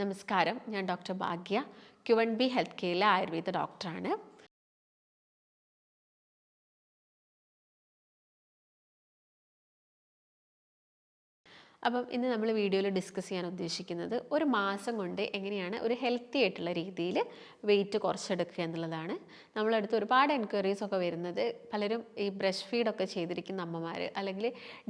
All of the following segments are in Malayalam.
നമസ്കാരം. ഞാൻ doctor Bhagya Q one B health കെയറിലെ Ayurveda ഡോക്ടറാണ്. അപ്പം ഇന്ന് നമ്മൾ വീഡിയോയിൽ ഡിസ്കസ് ചെയ്യാൻ ഉദ്ദേശിക്കുന്നത് ഒരു മാസം കൊണ്ട് എങ്ങനെയാണ് ഒരു ഹെൽത്തി ആയിട്ടുള്ള രീതിയിൽ വെയിറ്റ് കുറച്ചെടുക്കുക എന്നുള്ളതാണ്. നമ്മളടുത്ത് ഒരുപാട് എൻക്വയറീസ് ഒക്കെ വരുന്നത്. പലരും ഈ ബ്രഷ് ഫീഡൊക്കെ ചെയ്തിരിക്കുന്ന അമ്മമാർ അല്ലെങ്കിൽ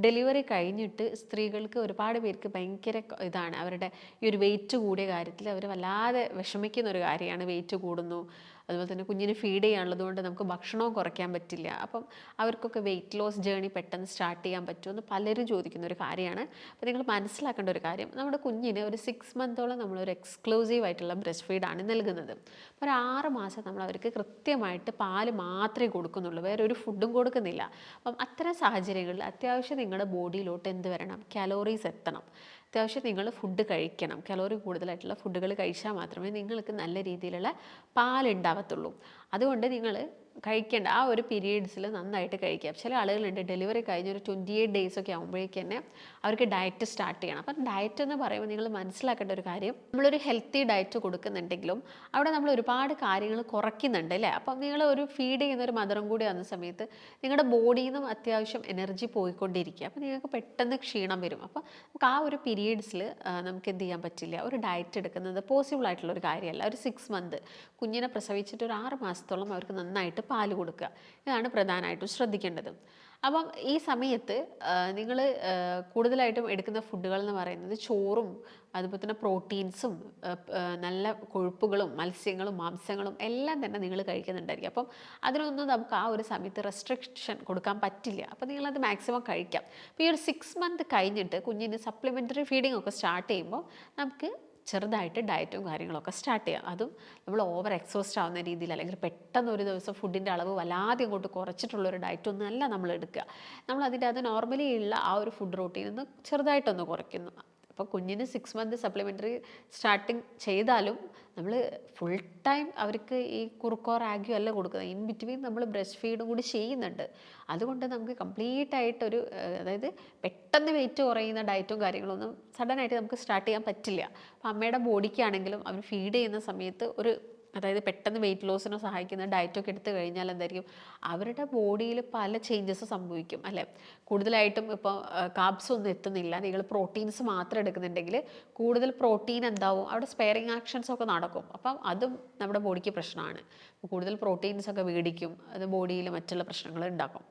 ഡെലിവറി കഴിഞ്ഞിട്ട് സ്ത്രീകൾക്ക് ഒരുപാട് പേർക്ക് ഭയങ്കര ഇതാണ്. അവരുടെ ഈ ഒരു വെയിറ്റ് കൂടിയ കാര്യത്തിൽ അവർ വല്ലാതെ വിഷമിക്കുന്ന ഒരു കാര്യമാണ് വെയിറ്റ് കൂടുന്നു. അതുപോലെ തന്നെ കുഞ്ഞിനെ ഫീഡ് ചെയ്യാനുള്ളത് കൊണ്ട് നമുക്ക് ഭക്ഷണവും കുറയ്ക്കാൻ പറ്റില്ല. അപ്പം അവർക്കൊക്കെ വെയിറ്റ് ലോസ് ജേണി പെട്ടെന്ന് സ്റ്റാർട്ട് ചെയ്യാൻ പറ്റുമെന്ന് പലരും ചോദിക്കുന്ന ഒരു കാര്യമാണ്. അപ്പോൾ നിങ്ങൾ മനസ്സിലാക്കേണ്ട ഒരു കാര്യം നമ്മുടെ കുഞ്ഞിന് ഒരു സിക്സ് മന്തോളം നമ്മളൊരു എക്സ്ക്ലൂസീവ് ആയിട്ടുള്ള ബ്രസ്റ്റ് ഫീഡാണ് നൽകുന്നത്. അപ്പോൾ ഒരു ആറ് മാസം നമ്മൾ അവർക്ക് കൃത്യമായിട്ട് പാൽ മാത്രമേ കൊടുക്കുന്നുള്ളൂ വേറെ ഒരു ഫുഡും കൊടുക്കുന്നില്ല. അപ്പം അത്തരം സാഹചര്യങ്ങളിൽ അത്യാവശ്യം നിങ്ങളുടെ ബോഡിയിലോട്ട് എന്ത് വരണം? കാലോറീസ് എത്തണം. അത്യാവശ്യം നിങ്ങൾ ഫുഡ് കഴിക്കണം. കലോറി കൂടുതലായിട്ടുള്ള ഫുഡുകൾ കഴിച്ചാൽ മാത്രമേ നിങ്ങൾക്ക് നല്ല രീതിയിലുള്ള പാലുണ്ടാവത്തുള്ളൂ. അതുകൊണ്ട് നിങ്ങൾ കഴിക്കേണ്ട ആ ഒരു പീരീഡ്സിൽ നന്നായിട്ട് കഴിക്കാം ചില ആളുകളുണ്ട് ഡെലിവറി കഴിഞ്ഞ് ഒരു ട്വന്റി എയ്റ്റ് ഡേയ്സ് ഒക്കെ ആകുമ്പോഴേക്ക് തന്നെ അവർക്ക് ഡയറ്റ് സ്റ്റാർട്ട് ചെയ്യണം. അപ്പം ഡയറ്റ് എന്ന് പറയുമ്പോൾ നിങ്ങൾ മനസ്സിലാക്കേണ്ട ഒരു കാര്യം നമ്മളൊരു ഹെൽത്തി ഡയറ്റ് കൊടുക്കുന്നുണ്ടെങ്കിലും അവിടെ നമ്മൾ ഒരുപാട് കാര്യങ്ങൾ കുറയ്ക്കുന്നുണ്ട് അല്ലേ? അപ്പം നിങ്ങൾ ഒരു ഫീഡ് ചെയ്യുന്ന ഒരു മദറും കൂടി വന്ന സമയത്ത് നിങ്ങളുടെ ബോഡിയിൽ നിന്നും അത്യാവശ്യം എനർജി പോയിക്കൊണ്ടിരിക്കുക. അപ്പം നിങ്ങൾക്ക് പെട്ടെന്ന് ക്ഷീണം വരും. അപ്പോൾ നമുക്ക് ആ ഒരു പീരീഡ്സിൽ നമുക്ക് എന്ത് ചെയ്യാൻ പറ്റില്ല. ഒരു ഡയറ്റ് എടുക്കുന്നത് പോസിബിൾ ആയിട്ടുള്ള ഒരു കാര്യമല്ല. ഒരു സിക്സ് മന്ത് കുഞ്ഞിനെ പ്രസവിച്ചിട്ട് ഒരു ആറ് മാസത്തോളം അവർക്ക് നന്നായിട്ട് പാൽ കൊടുക്കുക. ഇതാണ് പ്രധാനമായിട്ടും ശ്രദ്ധിക്കേണ്ടത്. അപ്പം ഈ സമയത്ത് നിങ്ങൾ കൂടുതലായിട്ടും എടുക്കുന്ന ഫുഡുകൾ എന്ന് പറയുന്നത് ചോറും അതുപോലെ തന്നെ പ്രോട്ടീൻസും നല്ല കൊഴുപ്പുകളും മത്സ്യങ്ങളും മാംസങ്ങളും എല്ലാം തന്നെ നിങ്ങൾ കഴിക്കുന്നുണ്ടായിരിക്കും. അപ്പം അതിനൊന്നും നമുക്ക് ആ ഒരു സമയത്ത് റെസ്ട്രിക്ഷൻ കൊടുക്കാൻ പറ്റില്ല. അപ്പോൾ നിങ്ങളത് മാക്സിമം കഴിക്കാം. അപ്പോൾ ഈ ഒരു സിക്സ് മന്ത് കഴിഞ്ഞിട്ട് കുഞ്ഞിന് സപ്ലിമെന്ററി ഫീഡിംഗ് ഒക്കെ സ്റ്റാർട്ട് ചെയ്യുമ്പോൾ നമുക്ക് ചെറുതായിട്ട് ഡയറ്റും കാര്യങ്ങളൊക്കെ സ്റ്റാർട്ട് ചെയ്യാം. അതും നമ്മൾ ഓവർ എക്സോസ്റ്റ് ആവുന്ന രീതിയിൽ അല്ലെങ്കിൽ പെട്ടെന്ന് ഒരു ദിവസം ഫുഡിന്റെ അളവ് വല്ലാതെ അങ്ങോട്ട് കുറച്ചിട്ടുള്ള ഒരു ഡയറ്റൊന്നും അല്ല നമ്മൾ എടുക്കുക. നമ്മൾ അതിന്റെ അത് നോർമലി ഉള്ള ആ ഒരു ഫുഡ് റൂട്ടീൻ ഒന്ന് ചെറുതായിട്ടൊന്ന് കുറയ്ക്കുന്നു. അപ്പോൾ കുഞ്ഞിന് സിക്സ് മന്ത് സപ്ലിമെന്ററി സ്റ്റാർട്ടിങ് ചെയ്താലും നമ്മൾ ഫുൾ ടൈം അവർക്ക് ഈ കുറുക്കോ റാഗിയോ അല്ല കൊടുക്കുന്നത്. ഇൻ ബിറ്റ്വീൻ നമ്മൾ ബ്രഷ് ഫീഡും കൂടി ചെയ്യുന്നുണ്ട്. അതുകൊണ്ട് നമുക്ക് കംപ്ലീറ്റ് ആയിട്ടൊരു അതായത് പെട്ടെന്ന് വെയിറ്റ് കുറയുന്ന ഡയറ്റും കാര്യങ്ങളൊന്നും സഡനായിട്ട് നമുക്ക് സ്റ്റാർട്ട് ചെയ്യാൻ പറ്റില്ല. അപ്പോൾ അമ്മയുടെ ബോഡിക്കാണെങ്കിലും അവർ ഫീഡ് ചെയ്യുന്ന സമയത്ത് ഒരു അതായത് പെട്ടെന്ന് വെയിറ്റ് ലോസിനെ സഹായിക്കുന്ന ഡയറ്റൊക്കെ എടുത്തു കഴിഞ്ഞാൽ എന്തായിരിക്കും? അവരുടെ ബോഡിയിൽ പല ചേഞ്ചസ് സംഭവിക്കും അല്ലേ? കൂടുതലായിട്ടും ഇപ്പോൾ കാബ്സ് ഒന്നും എത്തുന്നില്ല. നിങ്ങൾ പ്രോട്ടീൻസ് മാത്രം എടുക്കുന്നുണ്ടെങ്കിൽ കൂടുതൽ പ്രോട്ടീൻ എന്താവും? അവിടെ സ്പെയറിങ് ആക്ഷൻസ് ഒക്കെ നടക്കും. അപ്പം അതും നമ്മുടെ ബോഡിക്ക് പ്രശ്നമാണ്. കൂടുതൽ പ്രോട്ടീൻസ് ഒക്കെ മേടിക്കും. അത് ബോഡിയിൽ മറ്റുള്ള പ്രശ്നങ്ങൾ ഉണ്ടാക്കും.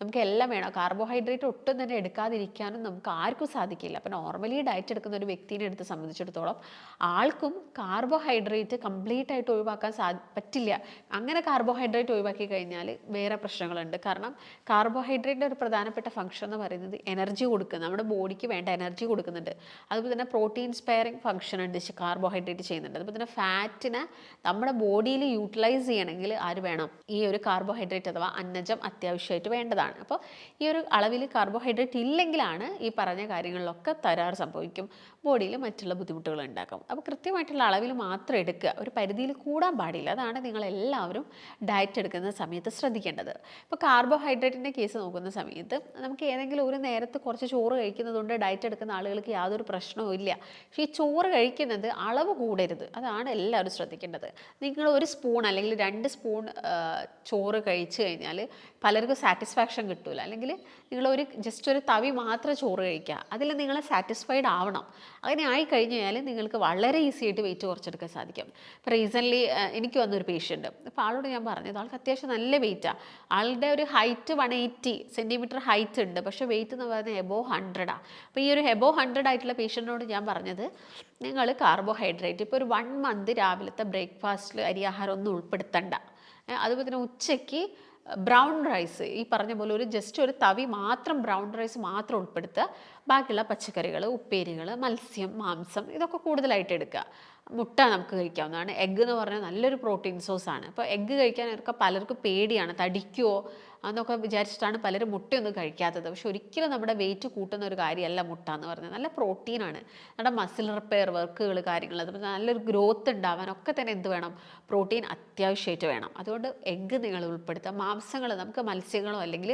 നമുക്ക് എല്ലാം വേണം. കാർബോഹൈഡ്രേറ്റ് ഒട്ടും തന്നെ എടുക്കാതിരിക്കാനും നമുക്ക് ആർക്കും സാധിക്കില്ല. അപ്പോൾ നോർമലി ഡയറ്റ് എടുക്കുന്ന ഒരു വ്യക്തിനെ എടുത്ത് സംബന്ധിച്ചിടത്തോളം ആൾക്കും കാർബോഹൈഡ്രേറ്റ് കംപ്ലീറ്റ് ആയിട്ട് ഒഴിവാക്കാൻ സാ പറ്റില്ല. അങ്ങനെ കാർബോഹൈഡ്രേറ്റ് ഒഴിവാക്കി കഴിഞ്ഞാൽ വേറെ പ്രശ്നങ്ങളുണ്ട്. കാരണം കാർബോഹൈഡ്രേറ്റിന്റെ ഒരു പ്രധാനപ്പെട്ട ഫംഗ്ഷൻ എന്ന് പറയുന്നത് എനർജി കൊടുക്കുക നമ്മുടെ ബോഡിക്ക് വേണ്ട എനർജി കൊടുക്കുന്നുണ്ട്. അതുപോലെ തന്നെ പ്രോട്ടീൻ സ്പെയറിങ് ഫംഗ്ഷൻ ഉണ്ട് കാർബോഹൈഡ്രേറ്റ് ചെയ്യുന്നുണ്ട്. അതുപോലെ തന്നെ ഫാറ്റിനെ നമ്മുടെ ബോഡിയിൽ യൂട്ടിലൈസ് ചെയ്യണമെങ്കിൽ ആര് വേണം? ഈ ഒരു കാർബോഹൈഡ്രേറ്റ് അഥവാ അന്നജം അത്യാവശ്യമായിട്ട് വേണ്ടതാണ്. അപ്പോൾ ഈ ഒരു അളവിൽ കാർബോഹൈഡ്രേറ്റ് ഇല്ലെങ്കിലാണ് ഈ പറഞ്ഞ കാര്യങ്ങളിലൊക്കെ തരാറ് സംഭവിക്കും. ബോഡിയിൽ മറ്റുള്ള ബുദ്ധിമുട്ടുകൾ ഉണ്ടാക്കും. അപ്പോൾ കൃത്യമായിട്ടുള്ള അളവിൽ മാത്രം എടുക്കുക. ഒരു പരിധിയിൽ കൂടാൻ പാടില്ല. അതാണ് നിങ്ങൾ എല്ലാവരും ഡയറ്റ് എടുക്കുന്ന സമയത്ത് ശ്രദ്ധിക്കേണ്ടത്. ഇപ്പോൾ കാർബോഹൈഡ്രേറ്റിന്റെ കേസ് നോക്കുന്ന സമയത്ത് നമുക്ക് ഏതെങ്കിലും ഒരു നേരത്ത് കുറച്ച് ചോറ് കഴിക്കുന്നതുകൊണ്ട് ഡയറ്റ് എടുക്കുന്ന ആളുകൾക്ക് യാതൊരു പ്രശ്നവും ഇല്ല. പക്ഷേ ഈ ചോറ് കഴിക്കുന്നത് അളവ് കൂടരുത്. അതാണ് എല്ലാവരും ശ്രദ്ധിക്കേണ്ടത്. നിങ്ങൾ ഒരു സ്പൂൺ അല്ലെങ്കിൽ രണ്ട് സ്പൂൺ ചോറ് കഴിച്ചു കഴിഞ്ഞാൽ പലർക്കും സാറ്റിസ്ഫാക്ഷൻ കിട്ടില്ല അല്ലെങ്കിൽ നിങ്ങൾ ഒരു ജസ്റ്റ് ഒരു തവി മാത്രം ചോറ് കഴിക്കുക. അതിൽ നിങ്ങൾ സാറ്റിസ്ഫൈഡ് ആവണം. അങ്ങനെ ആയി കഴിഞ്ഞു കഴിഞ്ഞാൽ നിങ്ങൾക്ക് വളരെ ഈസി ആയിട്ട് വെയിറ്റ് കുറച്ചെടുക്കാൻ സാധിക്കും. ഇപ്പോൾ റീസെന്റ്ലി എനിക്ക് വന്നൊരു പേഷ്യന്റ് അപ്പോൾ ആളോട് ഞാൻ പറഞ്ഞത് ആൾക്ക് അത്യാവശ്യം നല്ല വെയിറ്റാണ് ആളുടെ ഒരു height one eighty centimetre height ഉണ്ട്. പക്ഷേ വെയിറ്റ് എന്ന് പറയുന്നത് എബോ ഹൺഡ്രഡാണ് അപ്പോൾ ഈ ഒരു എബോ ഹൺഡ്രഡ് ആയിട്ടുള്ള പേഷ്യന്റിനോട് ഞാൻ പറഞ്ഞത് നിങ്ങൾ കാർബോഹൈഡ്രേറ്റ് ഇപ്പോൾ ഒരു വൺ മന്ത് രാവിലത്തെ ബ്രേക്ക്ഫാസ്റ്റിൽ അരിയാഹാരം ഒന്നും ഉൾപ്പെടുത്തണ്ട. അതുപോലെ തന്നെ ഉച്ചയ്ക്ക് ബ്രൗൺ റൈസ് ഈ പറഞ്ഞ പോലെ ഒരു ജസ്റ്റ് ഒരു തവി മാത്രം ബ്രൗൺ റൈസ് മാത്രം ഉൾപ്പെടുത്തുക. ബാക്കിയുള്ള പച്ചക്കറികൾ ഉപ്പേരികൾ മത്സ്യം മാംസം ഇതൊക്കെ കൂടുതലായിട്ട് എടുക്കുക. മുട്ട നമുക്ക് കഴിക്കാവുന്നതാണ്. എഗ്ഗ് എന്ന് പറഞ്ഞാൽ നല്ലൊരു പ്രോട്ടീൻ സോഴ്സ് ആണ്. അപ്പോൾ എഗ്ഗ് കഴിക്കാനൊക്കെ പലർക്കും പേടിയാണ്. തടിക്കുമോ എന്നൊക്കെ വിചാരിച്ചിട്ടാണ് പലരും മുട്ടയൊന്നും കഴിക്കാത്തത്. പക്ഷെ ഒരിക്കലും നമ്മുടെ വെയിറ്റ് കൂട്ടുന്ന ഒരു കാര്യമല്ല മുട്ട എന്ന് പറയുന്നത്. നല്ല പ്രോട്ടീനാണ് നമ്മുടെ മസിൽ റിപ്പയർ വർക്കുകൾ കാര്യങ്ങൾ അതുപോലെ നല്ലൊരു ഗ്രോത്ത് ഉണ്ടാവാനൊക്കെ തന്നെ എന്ത് വേണം? പ്രോട്ടീൻ അത്യാവശ്യമായിട്ട് വേണം. അതുകൊണ്ട് എഗ്ഗ് നിങ്ങൾ ഉൾപ്പെടുത്തുക. മാംസങ്ങൾ നമുക്ക് മത്സ്യങ്ങളോ അല്ലെങ്കിൽ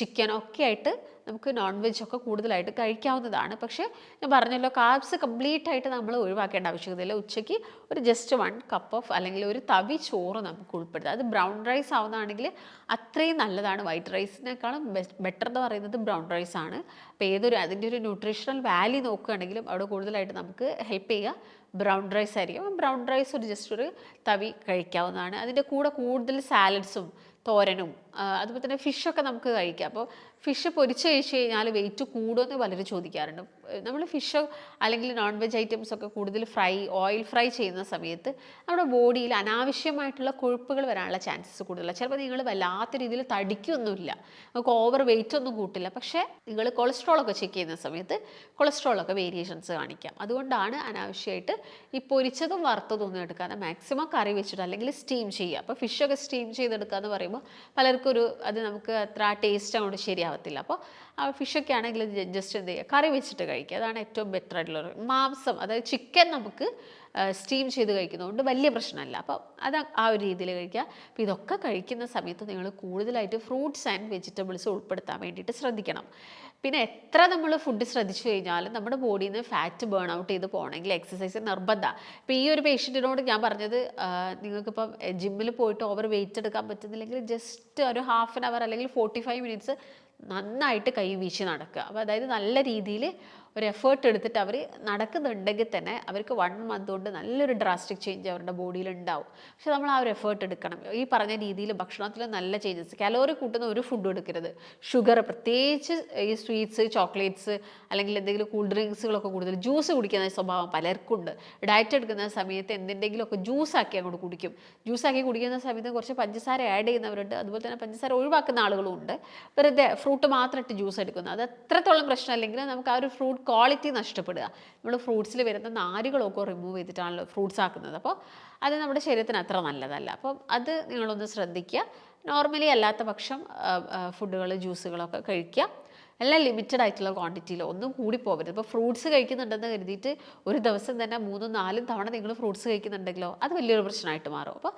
ചിക്കനോ ഒക്കെ ആയിട്ട് നമുക്ക് നോൺ വെജ് ഒക്കെ കൂടുതലായിട്ട് കഴിക്കാവുന്നതാണ്. പക്ഷേ ഞാൻ പറഞ്ഞല്ലോ കാർബ്സ് കംപ്ലീറ്റ് ആയിട്ട് നമ്മൾ ഒഴിവാക്കേണ്ട ആവശ്യകതയില്ല. ഉച്ചയ്ക്ക് ഒരു ജസ്റ്റ് വൺ കപ്പ് ഓഫ് അല്ലെങ്കിൽ ഒരു തവി ചോറ് നമുക്ക് ഉൾപ്പെടുത്താം. അത് ബ്രൗൺ റൈസ് ആവുന്നതാണെങ്കിൽ അത്രയും നല്ലതാണ്. വൈറ്റ് റൈസിനേക്കാളും ബെറ്റർ എന്ന് പറയുന്നത് ബ്രൗൺ റൈസ് ആണ്. അപ്പോൾ ഏതൊരു അതിന്റെ ഒരു ന്യൂട്രീഷണൽ വാല്യൂ നോക്കുകയാണെങ്കിലും അവിടെ കൂടുതലായിട്ട് നമുക്ക് ഹെൽപ്പ് ചെയ്യുക ബ്രൗൺ റൈസ് ആയിരിക്കും. ബ്രൗൺ റൈസ് ഒരു ജസ്റ്റ് ഒരു തവി കഴിക്കാവുന്നതാണ്. അതിന്റെ കൂടെ കൂടുതൽ സാലഡ്സും തോരനും അതുപോലെ തന്നെ ഫിഷൊക്കെ നമുക്ക് കഴിക്കാം. അപ്പോൾ ഫിഷ് പൊരിച്ച് കഴിച്ച് കഴിഞ്ഞാൽ വെയിറ്റ് കൂടുമെന്ന് പലരും ചോദിക്കാറുണ്ട്. നമ്മൾ ഫിഷ് അല്ലെങ്കിൽ നോൺ വെജ് ഐറ്റംസ് ഒക്കെ കൂടുതൽ ഫ്രൈ ഓയിൽ ഫ്രൈ ചെയ്യുന്ന സമയത്ത് നമ്മുടെ ബോഡിയിൽ അനാവശ്യമായിട്ടുള്ള കൊഴുപ്പുകൾ വരാനുള്ള ചാൻസസ് കൂടുതലാണ്. ചിലപ്പോൾ നിങ്ങൾ വല്ലാത്ത രീതിയിൽ തടിക്കൊന്നുമില്ല. നമുക്ക് ഓവർ വെയിറ്റ് ഒന്നും കൂട്ടില്ല. പക്ഷേ നിങ്ങൾ കൊളസ്ട്രോൾ ഒക്കെ ചെക്ക് ചെയ്യുന്ന സമയത്ത് കൊളസ്ട്രോൾ ഒക്കെ വേരിയേഷൻസ് കാണിക്കാം. അതുകൊണ്ടാണ് അനാവശ്യമായിട്ട് ഈ പൊരിച്ചതും വറുത്തതും ഒന്നും എടുക്കാതെ മാക്സിമം കറി വെച്ചിട്ട് അല്ലെങ്കിൽ സ്റ്റീം ചെയ്യുക. അപ്പോൾ ഫിഷൊക്കെ സ്റ്റീം ചെയ്തെടുക്കുക എന്ന് പറയുമ്പോൾ പലർക്കും ഒരു അത് നമുക്ക് അത്ര ടേസ്റ്റ് അങ്ങോട്ട് ശരിയാവത്തില്ല. അപ്പോൾ ആ ഫിഷൊക്കെ ആണെങ്കിൽ ജസ്റ്റ് എന്ത് ചെയ്യുക? കറി വെച്ചിട്ട് കഴിക്കുക. അതാണ് ഏറ്റവും ബെറ്റർ ആയിട്ടുള്ള മാംസം. അതായത് ചിക്കൻ നമുക്ക് സ്റ്റീം ചെയ്ത് കഴിക്കുന്നതുകൊണ്ട് വലിയ പ്രശ്നമല്ല. അപ്പോൾ അത് ആ ഒരു രീതിയിൽ കഴിക്കുക. അപ്പോൾ ഇതൊക്കെ കഴിക്കുന്ന സമയത്ത് നിങ്ങൾ കൂടുതലായിട്ട് ഫ്രൂട്ട്സ് ആൻഡ് വെജിറ്റബിൾസ് ഉൾപ്പെടുത്താൻ വേണ്ടിയിട്ട് ശ്രദ്ധിക്കണം. പിന്നെ എത്ര നമ്മൾ ഫുഡ് ശ്രദ്ധിച്ചു കഴിഞ്ഞാലും നമ്മുടെ ബോഡിയിൽ നിന്ന് ഫാറ്റ് ബേൺ ഔട്ട് ചെയ്ത് പോകണമെങ്കിൽ എക്സസൈസ് നിർബന്ധമാണ് ഇപ്പോൾ ഈ ഒരു പേഷ്യന്റിനോട് ഞാൻ പറഞ്ഞത് നിങ്ങൾക്കിപ്പം ജിമ്മിൽ പോയിട്ട് ഓവർ വെയിറ്റ് എടുക്കാൻ പറ്റുന്നില്ലെങ്കിൽ ജസ്റ്റ് ഒരു ഹാഫ് ആൻ അവർ അല്ലെങ്കിൽ ഫോർട്ടി ഫൈവ് മിനിറ്റ്സ് നന്നായിട്ട് കൈ വീശി നടക്കുക. അപ്പോൾ അതായത് നല്ല രീതിയിൽ ഒരു എഫേർട്ട് എടുത്തിട്ട് അവർ നടക്കുന്നുണ്ടെങ്കിൽ തന്നെ അവർക്ക് വൺ മന്ത് കൊണ്ട് നല്ലൊരു ഡ്രാസ്റ്റിക് ചേഞ്ച് അവരുടെ ബോഡിയിൽ ഉണ്ടാവും. പക്ഷെ നമ്മൾ ആ ഒരു എഫേർട്ട് എടുക്കണം. ഈ പറഞ്ഞ രീതിയിൽ ഭക്ഷണത്തിൽ നല്ല ചേഞ്ചസ് കലോറി കൂട്ടുന്ന ഒരു ഫുഡ് എടുക്കരുത്. ഷുഗർ പ്രത്യേകിച്ച് ഈ സ്വീറ്റ്സ് ചോക്ലേറ്റ്സ് അല്ലെങ്കിൽ എന്തെങ്കിലും കൂൾ ഡ്രിങ്ക്സുകളൊക്കെ കൂടുതൽ ജ്യൂസ് കുടിക്കുന്ന സ്വഭാവം പലർക്കും ഉണ്ട്. ഡയറ്റ് എടുക്കുന്ന സമയത്ത് എന്തെങ്കിലുമൊക്കെ ജ്യൂസാക്കി അങ്ങോട്ട് കുടിക്കും. ജ്യൂസാക്കി കുടിക്കുന്ന സമയത്ത് കുറച്ച് പഞ്ചസാര ആഡ് ചെയ്യുന്നവരുണ്ട്. അതുപോലെ തന്നെ പഞ്ചസാര ഒഴിവാക്കുന്ന ആളുകളും ഉണ്ട്. വെറുതെ ഫ്രൂട്ട് മാത്രം ഇട്ട് ജ്യൂസ് എടുക്കുന്നത് അത് എത്രത്തോളം പ്രശ്നമല്ലെങ്കിൽ നമുക്ക് ആ ഒരു ഫ്രൂട്ട് ക്വാളിറ്റി നഷ്ടപ്പെടുക. നമ്മൾ ഫ്രൂട്ട്സിൽ വരുന്ന നാരുകളൊക്കെ റിമൂവ് ചെയ്തിട്ടാണല്ലോ ഫ്രൂട്ട്സ് ആക്കുന്നത്. അപ്പോൾ അത് നമ്മുടെ ശരീരത്തിന് അത്ര നല്ലതല്ല. അപ്പം അത് നിങ്ങളൊന്ന് ശ്രദ്ധിക്കുക. നോർമലി അല്ലാത്ത പക്ഷം ഫുഡുകൾ ജ്യൂസുകളൊക്കെ കഴിക്കുക. എല്ലാം ലിമിറ്റഡ് ആയിട്ടുള്ള ക്വാണ്ടിറ്റിയിൽ ഒന്നും കൂടി പോകരുത് ഇപ്പോൾ ഫ്രൂട്ട്സ് കഴിക്കുന്നുണ്ടെന്ന് കരുതിയിട്ട് ഒരു ദിവസം തന്നെ മൂന്നും നാലും തവണ നിങ്ങൾ ഫ്രൂട്ട്സ് കഴിക്കുന്നുണ്ടെങ്കിലോ അത് വലിയൊരു പ്രശ്നമായിട്ട് മാറും. അപ്പോൾ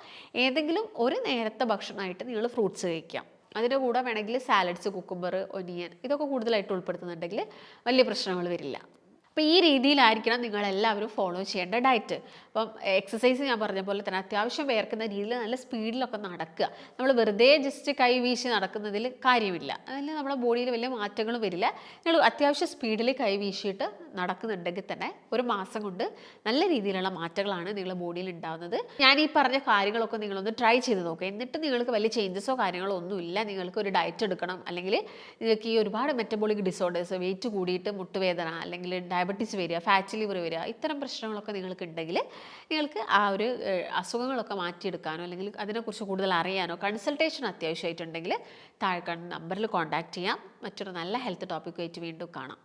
ഏതെങ്കിലും ഒരു നേരത്തെ ഭക്ഷണമായിട്ട് നിങ്ങൾ ഫ്രൂട്ട്സ് കഴിക്കാം. അതിന്റെ കൂടെ വേണമെങ്കിൽ സാലഡ്സ് കുക്കുംബർ ഒനിയൻ ഇതൊക്കെ കൂടുതലായിട്ട് ഉൾപ്പെടുത്തുന്നുണ്ടെങ്കിൽ വലിയ പ്രശ്നങ്ങൾ വരില്ല. അപ്പോൾ ഈ രീതിയിലായിരിക്കണം നിങ്ങളെല്ലാവരും ഫോളോ ചെയ്യേണ്ട ഡയറ്റ് അപ്പം എക്സസൈസ് ഞാൻ പറഞ്ഞ പോലെ തന്നെ അത്യാവശ്യം വേർക്കുന്ന രീതിയിൽ നല്ല സ്പീഡിലൊക്കെ നടക്കുക. നമ്മൾ വെറുതെ ജസ്റ്റ് കൈ വീശി നടക്കുന്നതിൽ കാര്യമില്ല. അതിൽ നമ്മുടെ ബോഡിയിൽ വലിയ മാറ്റങ്ങളും വരില്ല. നിങ്ങൾ അത്യാവശ്യം സ്പീഡിൽ കൈ വീശിയിട്ട് നടക്കുന്നുണ്ടെങ്കിൽ തന്നെ ഒരു മാസം കൊണ്ട് നല്ല രീതിയിലുള്ള മാറ്റങ്ങളാണ് നിങ്ങളുടെ ബോഡിയിൽ ഉണ്ടാകുന്നത് ഞാൻ ഈ പറഞ്ഞ കാര്യങ്ങളൊക്കെ നിങ്ങളൊന്ന് ട്രൈ ചെയ്ത് നോക്കുക എന്നിട്ട് നിങ്ങൾക്ക് വലിയ ചേഞ്ചസോ കാര്യങ്ങളോ ഒന്നുമില്ല നിങ്ങൾക്ക് ഒരു ഡയറ്റ് എടുക്കണം. അല്ലെങ്കിൽ നിങ്ങൾക്ക് ഈ ഒരുപാട് മെറ്റബോളിക് ഡിസോർഡേഴ്സ് വെയിറ്റ് കൂടിയിട്ട് മുട്ടുവേദന അല്ലെങ്കിൽ ഡയബറ്റീസ് വരിക ഫാറ്റ് ലിവർ വരിക ഇത്തരം പ്രശ്നങ്ങളൊക്കെ നിങ്ങൾക്ക് ഉണ്ടെങ്കിൽ നിങ്ങൾക്ക് ആ ഒരു അസുഖങ്ങളൊക്കെ മാറ്റിയെടുക്കാനോ അല്ലെങ്കിൽ അതിനെക്കുറിച്ച് കൂടുതൽ അറിയാനോ കൺസൾട്ടേഷൻ അത്യാവശ്യമായിട്ടുണ്ടെങ്കിൽ താഴെ നമ്പറിൽ കോൺടാക്റ്റ് ചെയ്യാം. മറ്റൊരു നല്ല ഹെൽത്ത് ടോപ്പിക്കുമായിട്ട് വീണ്ടും കാണാം.